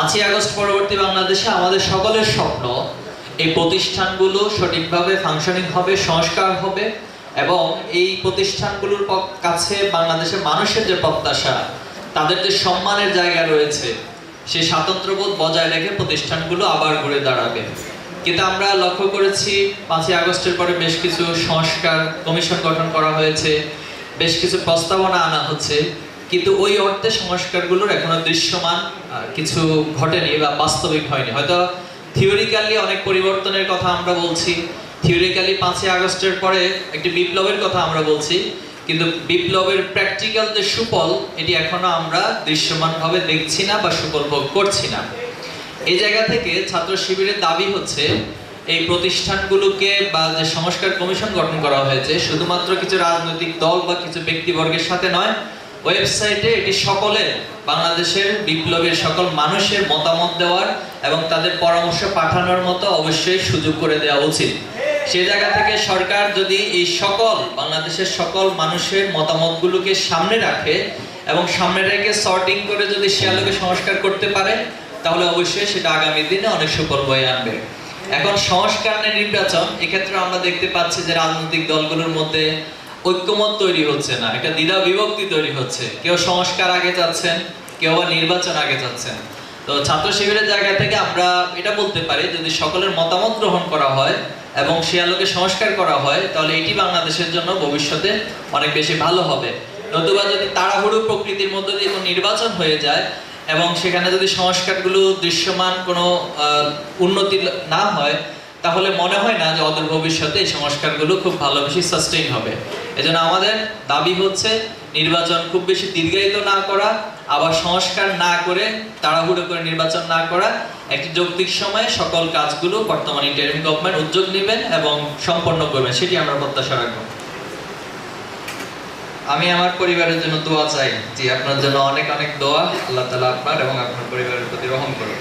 পাঁচই আগস্ট পরবর্তী বাংলাদেশে আমাদের সকলের স্বপ্ন, এই প্রতিষ্ঠানগুলো সঠিকভাবে ফাংশনিং হবে, সংস্কার হবে এবং এই প্রতিষ্ঠানগুলোর কাছে বাংলাদেশের মানুষের যে প্রত্যাশা, তাদের যে সম্মানের জায়গা রয়েছে, সেই স্বাতন্ত্র্যবোধ বজায় রেখে প্রতিষ্ঠানগুলো আবার ঘুরে দাঁড়াবে। কিন্তু আমরা লক্ষ্য করেছি, পাঁচই আগস্টের পরে বেশ কিছু সংস্কার কমিশন গঠন করা হয়েছে, বেশ কিছু প্রস্তাবনা আনা হচ্ছে। কিন্তু ওই অর্থে সংস্কারগুলোর এখনও দৃশ্যমান কিছু ঘটেনি বা বাস্তবিক হয়নি। হয়তো থিওরিক্যালি অনেক পরিবর্তনের কথা আমরা বলছি থিওরিক্যালি পাঁচই আগস্টের পরে একটি বিপ্লবের কথা আমরা বলছি, কিন্তু বিপ্লবের প্র্যাকটিক্যাল যে সুফল, এটি এখনও আমরা দৃশ্যমানভাবে দেখছি না বা সুফল ভোগ করছি না। এই জায়গা থেকে ছাত্র শিবিরের দাবি হচ্ছে, এই প্রতিষ্ঠানগুলোকে বা যে সংস্কার কমিশন গঠন করা হয়েছে, শুধুমাত্র কিছু রাজনৈতিক দল বা কিছু ব্যক্তিবর্গের সাথে নয় ওয়েবসাইটে এটি সকলের বাংলাদেশের বিপ্লবের সকল মানুষের মতামত দেওয়ার এবং তাদের পরামর্শ পাঠানোর মতো অবশ্যই সুযোগ করে দেওয়া উচিত। সেই জায়গা থেকে সরকার যদি এই সকল, বাংলাদেশের সকল মানুষের মতামতগুলোকে সামনে রাখে এবং সামনে রেখে সর্টিং করে যদি সে সংস্কার করতে পারে, তাহলে অবশ্যই সেটা আগামী দিনে অনেক সুফল বয়ে আনবে। এখন সংস্কার নির্বাচন, এক্ষেত্রে আমরা দেখতে পাচ্ছি যে রাজনৈতিক দলগুলোর মধ্যে ঐক্যমত তৈরি হচ্ছে না, একটা দ্বিধা বিভক্তি তৈরি হচ্ছে। কেউ সংস্কার আগে যাচ্ছেন কেউ আবার নির্বাচন আগে যাচ্ছেন তো ছাত্র শিবিরের জায়গা থেকে আমরা এটা বলতে পারি, যদি সকলের মতামত গ্রহণ করা হয় এবং সে আলোকে সংস্কার করা হয়, তাহলে এটি বাংলাদেশের জন্য ভবিষ্যতে অনেক বেশি ভালো হবে। নতুবা যদি তাড়াহুড়ো প্রকৃতির মধ্যে দিয়ে কোনো নির্বাচন হয়ে যায় এবং সেখানে যদি সংস্কারগুলো দৃশ্যমান কোনো উন্নতি না হয় তাহলে মনে হয় না যে অদূর ভবিষ্যতে এই সংস্কারগুলো খুব ভালো বেশি সাস্টেইন হবে। এজন্য আমাদের দাবি হচ্ছে নির্বাচন খুব বেশি দীর্ঘায়িত না করা, আবার সংস্কার না করে, তাড়াহুড়ো করে নির্বাচন না করা, একটি যৌক্তিক সময়ে সকল কাজগুলো বর্তমান ইন্টারিম গভর্নমেন্ট উদ্যোগ নেবেন এবং সম্পন্ন করবেন, সেটি আমরা প্রত্যাশা রাখব। আমি আমার পরিবারের জন্য দোয়া চাই যে আপনার জন্য অনেক অনেক দোয়া, আল্লাহ তালা আপনার এবং আপনার পরিবারের প্রতি রহম করুন